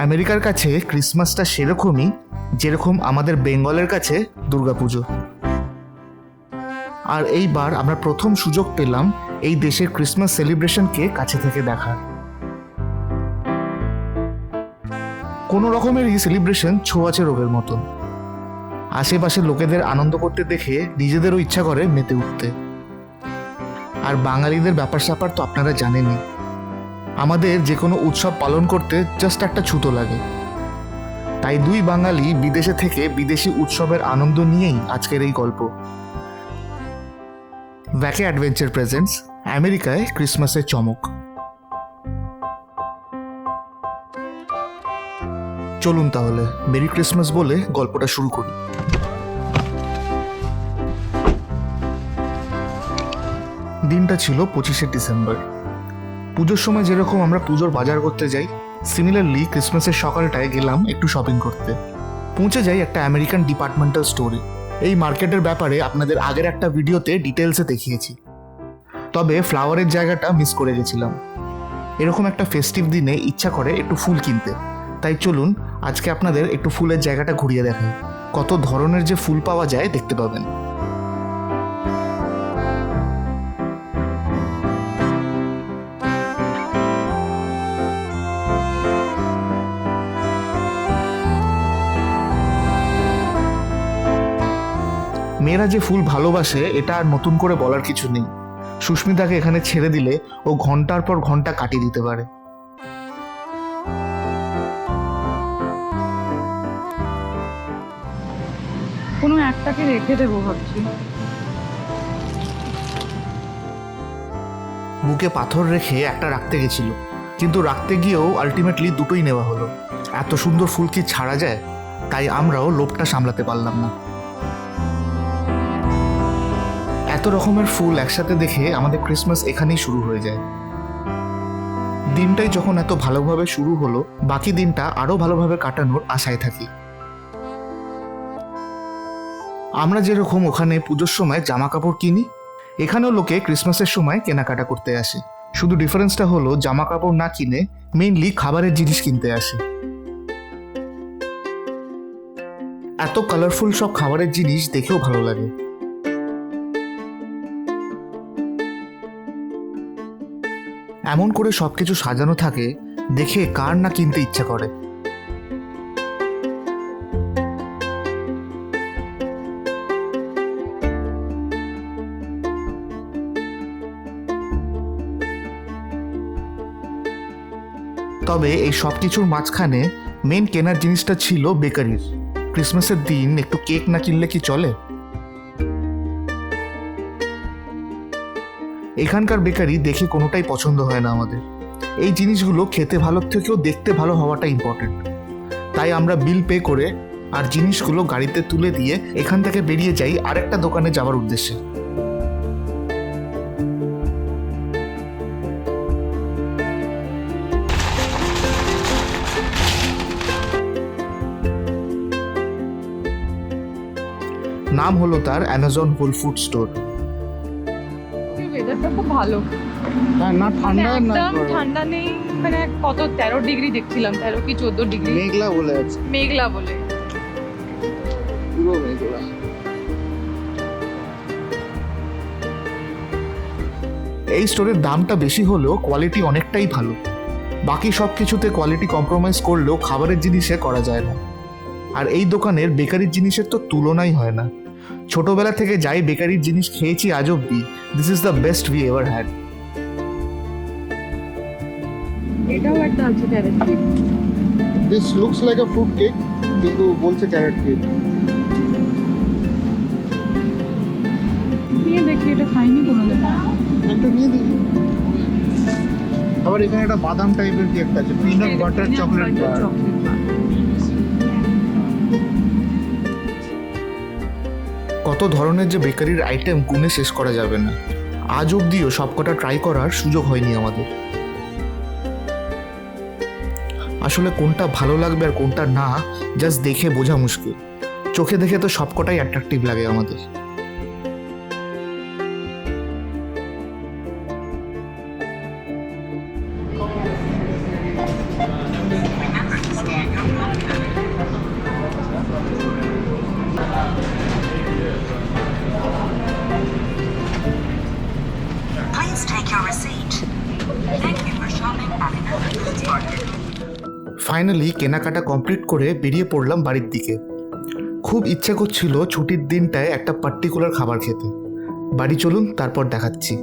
আমেরিকার কাছে ক্রিসমাসটা সেরকমই যেরকম আমাদের বেঙ্গলের কাছে দুর্গাপুজো। আর এইবার আমরা প্রথম সুযোগ পেলাম এই দেশের ক্রিসমাস সেলিব্রেশনকে কাছে থেকে দেখার কোনো রকমেরই সেলিব্রেশন ছোঁয়াচে রোগের মতন আশেপাশের লোকেদের আনন্দ করতে দেখে নিজেদেরও ইচ্ছা করে মেতে উঠতে। আর বাঙালিদের ব্যাপার স্যাপার তো আপনারা জানেনই। আমাদের যে কোনো উৎসব পালন করতে জাস্ট একটা ছুতো লাগে। তাই দুই বাঙালি বিদেশে থেকে বিদেশি উৎসবের আনন্দ নিয়েই আজকের এই গল্প। ভ্যাকে অ্যাডভেঞ্চার প্রেজেন্টস আমেরিকায় ক্রিসমাসের চমক। চলুন তাহলে মেরি ক্রিসমাস বলে গল্পটা শুরু করি। দিনটা ছিল পঁচিশে ডিসেম্বর। পুজোর সময় যেরকম আমরা পুজোর বাজার করতে যাই সিমিলারলি ক্রিসমাসের সকালটায় গেলাম একটু শপিং করতে। পৌঁছে যাই একটা আমেরিকান ডিপার্টমেন্টাল স্টোরে এই মার্কেটের ব্যাপারে আপনাদের আগের একটা ভিডিওতে ডিটেলসে দেখিয়েছি। তবে ফ্লাওয়ারের জায়গাটা মিস করে গেছিলাম। এরকম একটা ফেস্টিভ দিনে ইচ্ছা করে একটু ফুল কিনতে। তাই চলুন, আজকে আপনাদের একটু ফুলের জায়গাটা ঘুরিয়ে দেখাই। কত ধরনের যে ফুল পাওয়া যায় দেখতে পাবেন। মেয়েরা যে ফুল ভালোবাসে এটা আর নতুন করে বলার কিছু নেই। সুস্মিতাকে এখানে ছেড়ে দিলে ও ঘণ্টার পর ঘণ্টা কাটিয়ে দিতে পারে। কোনো একটাকে রেখে দেবো ভাবছি। বুকে পাথর রেখে একটা রাখতে গেছিল। কিন্তু রাখতে গিয়েও আলটিমেটলি দুটোই নেওয়া হলো। এত সুন্দর ফুল কি ছাড়া যায়? তাই আমরাও লোভটা সামলাতে পারলাম না। এত রকমের ফুল একসাথে দেখে আমাদের ক্রিসমাস এখানেই শুরু হয়ে যায়। দিনটাই যখন এত ভালোভাবে শুরু হলো, বাকি দিনটা আরও ভালোভাবে কাটানোর আশায় থাকি। আমরা যেরকম ওখানে পুজোর সময় জামা কাপড় কিনি, এখানেও লোকে ক্রিসমাসের সময় কেনাকাটা করতে আসে। শুধু ডিফারেন্সটা হলো জামা কাপড় না কিনে মেইনলি খাবারের জিনিস কিনতে আসে। এত কালারফুল সব খাবারের জিনিস দেখেও ভালো লাগে। এমন করে সবকিছু সাজানো থাকে, দেখে কার না কিনতে ইচ্ছা করে। তবে এই সব কিছুর মাঝখানে মেন কেনার জিনিসটা ছিল বেকারির। ক্রিসমাসের দিন একটু কেক না কিনলে কি চলে? এখানকার বেকারি দেখে কোনোটাই পছন্দ হয় না আমাদের। এই জিনিসগুলো খেতে ভালোর থেকেও দেখতে ভালো হওয়াটা ইম্পর্টেন্ট তাই আমরা বিল পে করে আর জিনিসগুলো গাড়িতে তুলে দিয়ে এখান থেকে বেরিয়ে যাই আরেকটা দোকানে যাওয়ার উদ্দেশ্যে। নাম হলো তার অ্যামাজন হোল ফুড স্টোর ভালো। না ঠান্ডা একদম ঠান্ডা নেই মানে কত তেরো ডিগ্রি দেখছিলাম তেরো কি চোদ্দ ডিগ্রি? মেঘলা বলে আছে। মেঘলা বলে। পুরো মেঘলা। এই স্টোরের দামটা বেশি হলেও কোয়ালিটি অনেকটাই ভালো। বাকি সব কিছুতে কোয়ালিটি কম্প্রোমাইজ করলেও খাবারের জিনিসে করা যায় না। আর এই দোকানের বেকারির জিনিসের তো তুলনাই হয় না। ছোটবেলা থেকে যাই বেকারির জিনিস খেয়েছি আজ অব্দি। This is the best we ever had এটাও একটা আছে carrot cake this looks like a fruit cake কিন্তু বলছে ক্যারেট কেক নিয়ে দেখি এটা খাইনি কোনোদিন। একটা নিয়ে দিই আবার এখানে একটা বাদাম টাইপের কেক আছে পিনাট বাটার চকলেট কত ধরনের যে বেকারির আইটেম গুনে শেষ করা যাবে না। আজ অবধিও সবকটা ট্রাই করার সুযোগ হয়নি আমাদের। আসলে কোনটা ভালো লাগবে আর কোনটা না জাস্ট দেখে বোঝা মুশকিল। চোখে দেখে তো সবকটাই অ্যাট্রাকটিভ লাগে আমাদের। ফাইনালি কেনাকাটা কমপ্লিট করে বেরিয়ে পড়লাম বাড়ির দিকে। খুব ইচ্ছে করছিল ছুটির দিনটায় একটা পার্টিকুলার খাবার খেতে। বাড়ি চলুন, তারপর দেখাচ্ছি।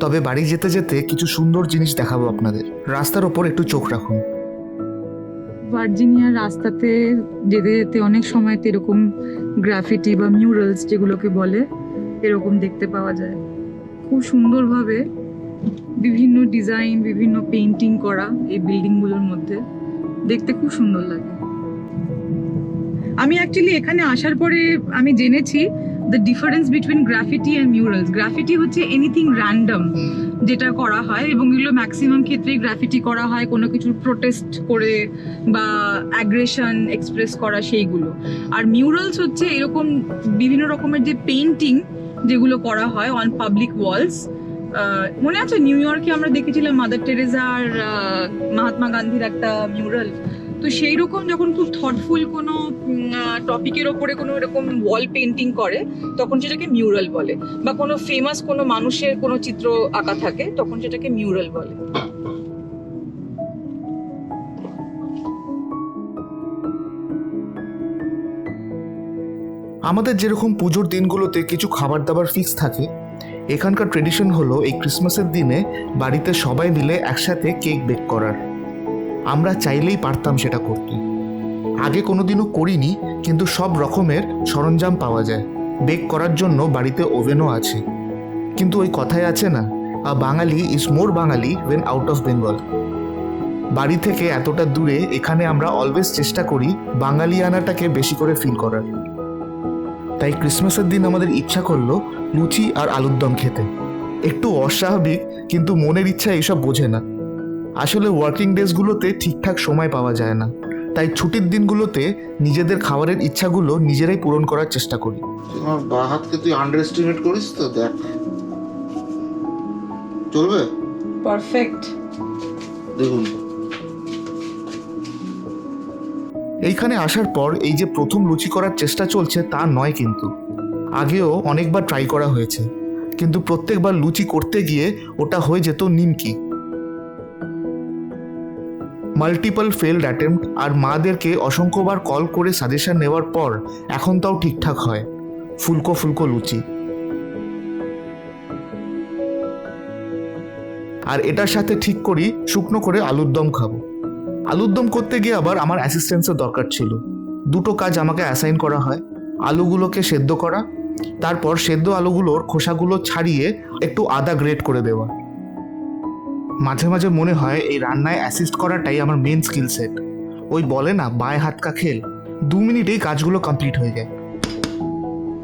তবে বাড়ি যেতে যেতে কিছু সুন্দর জিনিস দেখাবো আপনাদের। রাস্তার ওপর একটু চোখ রাখুন। ভার্জিনিয়ার রাস্তাতে যেতে যেতে অনেক সময়তে এরকম গ্রাফিটি বা মিউরালস যেগুলোকে বলে, এরকম দেখতে পাওয়া যায়। খুব সুন্দরভাবে বিভিন্ন ডিজাইন বিভিন্ন পেন্টিং করা এই বিল্ডিংগুলোর মধ্যে। দেখতে খুব সুন্দর লাগে। আমি অ্যাকচুয়ালি এখানে আসার পরে আমি জেনেছি the difference between graffiti and murals graffiti হচ্ছে এনিথিং র্যান্ডম যেটা করা হয় এবং এগুলো ম্যাক্সিমাম ক্ষেত্রেই গ্রাফিটি করা হয়, কোনো কিছুর প্রোটেস্ট করে বা অ্যাগ্রেশন এক্সপ্রেস করা সেইগুলো। আর মিউরালস হচ্ছে এরকম বিভিন্ন রকমের যে পেন্টিং যেগুলো করা হয় অন পাবলিক ওয়ালস মনে আছে নিউ ইয়র্কে আমরা দেখেছিলাম মাদার টেরেজা আর মহাত্মা গান্ধীর একটা মিউরাল তো সেই রকম যখন খুব থটফুল কোনো টপিকের ওপরে কোনো এরকম ওয়াল পেন্টিং করে, তখন সেটাকে মিউরাল বলে। বা কোনো ফেমাস কোনো মানুষের কোনো চিত্র আঁকা থাকে, তখন সেটাকে মিউরাল বলে। আমাদের যেরকম পুজোর দিনগুলোতে কিছু খাবার দাবার ফিক্স থাকে, এখানকার ট্রেডিশন হলো এই ক্রিসমাসের দিনে বাড়িতে সবাই মিলে একসাথে কেক বেক করার। আমরা চাইলেই পারতাম সেটা করতে। আগে কোনোদিনও করিনি, কিন্তু সব রকমের সরঞ্জাম পাওয়া যায়। বেক করার জন্য বাড়িতে ওভেনও আছে। কিন্তু ওই কথায় আছে না, a Bengali is more Bengali when out of Bengal বাড়ি থেকে এতটা দূরে এখানে আমরা অলওয়েজ চেষ্টা করি বাঙালিয়ানাটাকে বেশি করে ফিল করার। তাই ক্রিসমাসের দিন আমাদের ইচ্ছা করল লুচি আর আলুর দম খেতে। একটু অস্বাভাবিক কিন্তু মনের ইচ্ছা এসব বোঝে না। আসলে ওয়ার্কিং ডেজগুলোতে ঠিকঠাক সময় পাওয়া যায় না। তাই ছুটির দিনগুলোতে নিজেদের খাবারের ইচ্ছাগুলো নিজেরাই পূরণ করার চেষ্টা করি। তোমার বা হাতকে তুই আন্ডার এস্টিমেট করিস তো দেখ। চলবে? পারফেক্ট দেখুন। এইখানে আসার পর এই যে প্রথম লুচি করার চেষ্টা চলছে তা নয় কিন্তু। আগেও অনেকবার ট্রাই করা হয়েছে। কিন্তু প্রত্যেকবার লুচি করতে গিয়ে ওটা হয়ে যেত নিমকি। মাল্টিপল ফেলড অ্যাটেম্প্ট আর মাদেরকে অসংখ্যবার কল করে সাজেশন নেওয়ার পর এখন তাও ঠিকঠাক হয়। ফুলকো ফুলকো লুচি। আর এটার সাথে ঠিক করি শুকনো করে আলুর দম খাব। আলুর দম করতে গিয়ে আবার আমার অ্যাসিস্ট্যান্সের দরকার ছিল। দুটো কাজ আমাকে অ্যাসাইন করা হয়। আলুগুলোকে সেদ্ধ করা, তারপর সেদ্ধ আলুগুলোর খোসাগুলো ছাড়িয়ে একটু আদা গ্রেট করে দেওয়া। মাঝে মাঝে মনে হয় এই রান্নায় অ্যাসিস্ট করাটাই আমার মেন স্কিল সেট ওই বলে না, বায় হাত কা খেল। দু মিনিটেই কাজগুলো কমপ্লিট হয়ে যায়।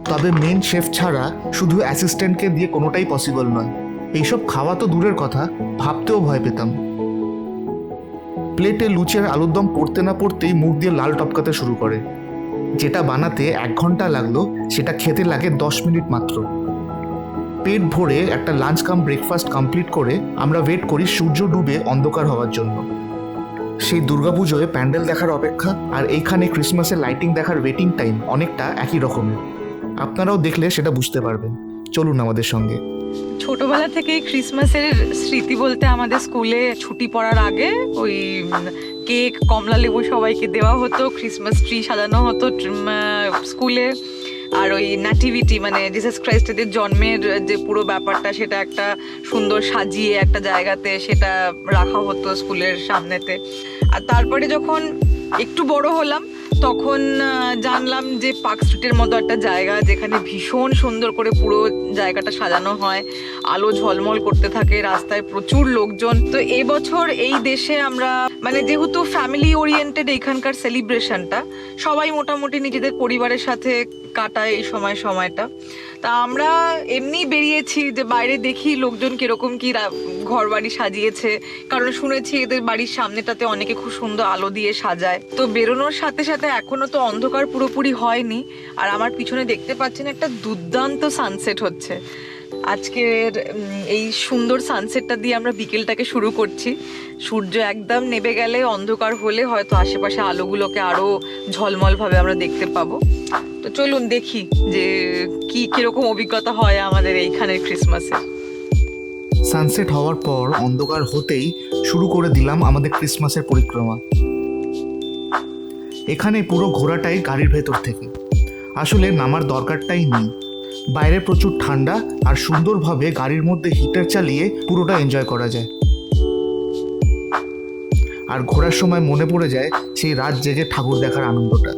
তবে মেন শেফ ছাড়া শুধু অ্যাসিস্ট্যান্টকে দিয়ে কোনোটাই পসিবল নয়। এইসব খাওয়া তো দূরের কথা, ভাবতেও ভয় পেতাম। প্লেটে লুচি আর আলুর দম পড়তে না পড়তেই মুখ দিয়ে লাল টপকাতে শুরু করে। যেটা বানাতে এক ঘণ্টা লাগল, সেটা খেতে লাগে দশ মিনিট মাত্র। পেট ভরে একটা লাঞ্চ কাম ব্রেকফাস্ট কমপ্লিট করে আমরা ওয়েট করি সূর্য ডুবে অন্ধকার হওয়ার জন্য। সেই দুর্গাপুজোয় প্যান্ডেল দেখার অপেক্ষা আর এইখানে ক্রিসমাসের লাইটিং দেখার ওয়েটিং টাইম অনেকটা একই রকমের। আপনারাও দেখলে সেটা বুঝতে পারবেন। চলুন আমাদের সঙ্গে। ছোটবেলা থেকেই ক্রিসমাসের স্মৃতি বলতে আমাদের স্কুলে ছুটি পড়ার আগে ওই কেক, কমলা লেবু সবাইকে দেওয়া হতো ক্রিসমাস ট্রি সাজানো হতো স্কুলে। আর ওই ন্যাটিভিটি মানে জিসাস ক্রাইস্টের জন্মের যে পুরো ব্যাপারটা, সেটা একটা সুন্দর সাজিয়ে একটা জায়গাতে সেটা রাখা হতো স্কুলের সামনেতে। আর তারপরে যখন একটু বড় হলাম তখন জানলাম যে পার্ক স্ট্রিটের মতো একটা জায়গা যেখানে ভীষণ সুন্দর করে পুরো জায়গাটা সাজানো হয়। আলো ঝলমল করতে থাকে, রাস্তায় প্রচুর লোকজন। তো এবছর এই দেশে আমরা মানে যেহেতু ফ্যামিলি ওরিয়েন্টেড এখানকার সেলিব্রেশনটা সবাই মোটামুটি নিজেদের পরিবারের সাথে কাটায় এই সময় সময়টা। তা আমরা এমনি বেরিয়েছি যে বাইরে দেখি লোকজন কীরকম কি ঘর বাড়ি সাজিয়েছে। কারণ শুনেছি এদের বাড়ির সামনেটাতে অনেকে খুব সুন্দর আলো দিয়ে সাজায়। তো বেরোনোর সাথে সাথে এখনও তো অন্ধকার পুরোপুরি হয়নি। আর আমার পিছনে দেখতে পাচ্ছেন একটা দুর্দান্ত সানসেট হচ্ছে। আজকের এই সুন্দর সানসেটটা দিয়ে আমরা বিকেলটাকে শুরু করছি। সূর্য একদম নেবে গেলে, অন্ধকার হলে হয়তো আশেপাশে আলোগুলোকে আরও ঝলমলভাবে আমরা দেখতে পাবো। তো চলুন দেখি যে কি, কীরকম অভিজ্ঞতা হয় আমাদের এইখানের ক্রিসমাসে সানসেট হওয়ার পর অন্ধকার হতেই শুরু করে দিলাম আমাদের ক্রিসমাসের পরিক্রমা। এখানে পুরো ঘোরাটাই গাড়ির ভেতর থেকে। আসলে নামার দরকারটাই নেই। বাইরে প্রচুর ঠান্ডা আর সুন্দরভাবে গাড়ির মধ্যে হিটার চালিয়ে পুরোটা এনজয় করা যায়। আর ঘোরার সময় মনে পড়ে যায় সেই রাত জেগে ঠাকুর দেখার আনন্দটা।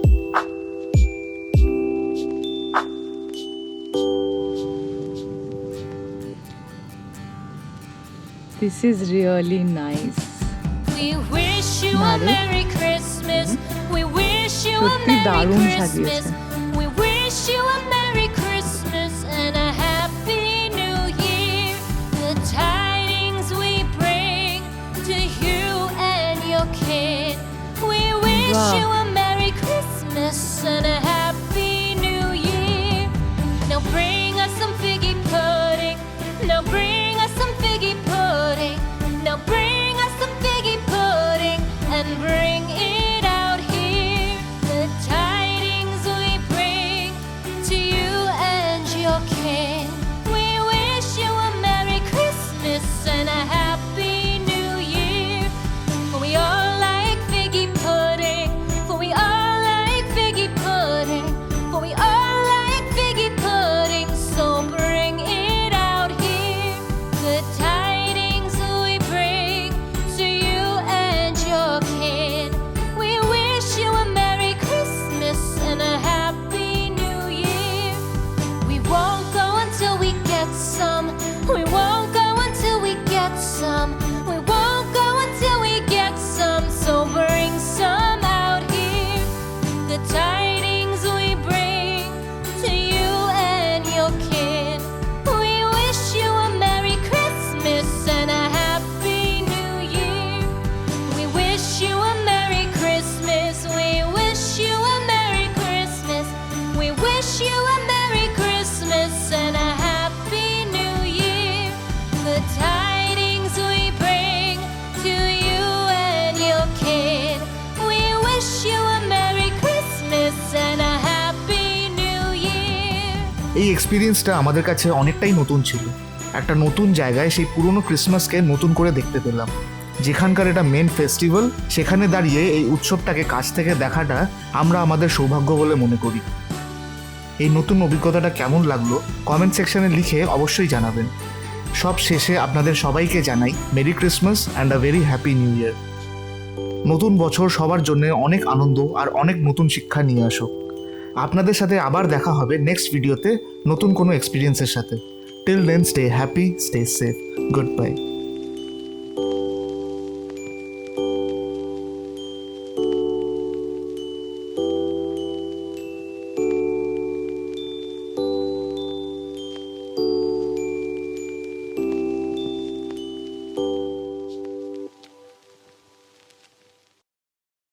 This is really nice We wish you a Merry Christmas. We wish you a Merry Christmas. Wish you a Merry Christmas and a এক্সপিরিয়েন্সটা আমাদের কাছে অনেকটাই নতুন ছিল। একটা নতুন জায়গায় সেই পুরনো ক্রিসমাসকে নতুন করে দেখতে পেলাম। যেখানকার এটা মেন ফেস্টিভ্যাল সেখানে দাঁড়িয়ে এই উৎসবটাকে কাছ থেকে দেখাটা আমরা আমাদের সৌভাগ্য বলে মনে করি। এই নতুন অভিজ্ঞতাটা কেমন লাগল কমেন্ট সেকশনে লিখে অবশ্যই জানাবেন। সব শেষে আপনাদের সবাইকে জানাই merry Christmas and a very happy new year নতুন বছর সবার জন্য অনেক আনন্দ আর অনেক নতুন শিক্ষা নিয়ে আসুক আপনাদের সাথে আবার দেখা হবে নেক্সট ভিডিওতে নতুন কোনো এক্সপিরিয়েন্সের সাথে। Till then stay happy stay safe good bye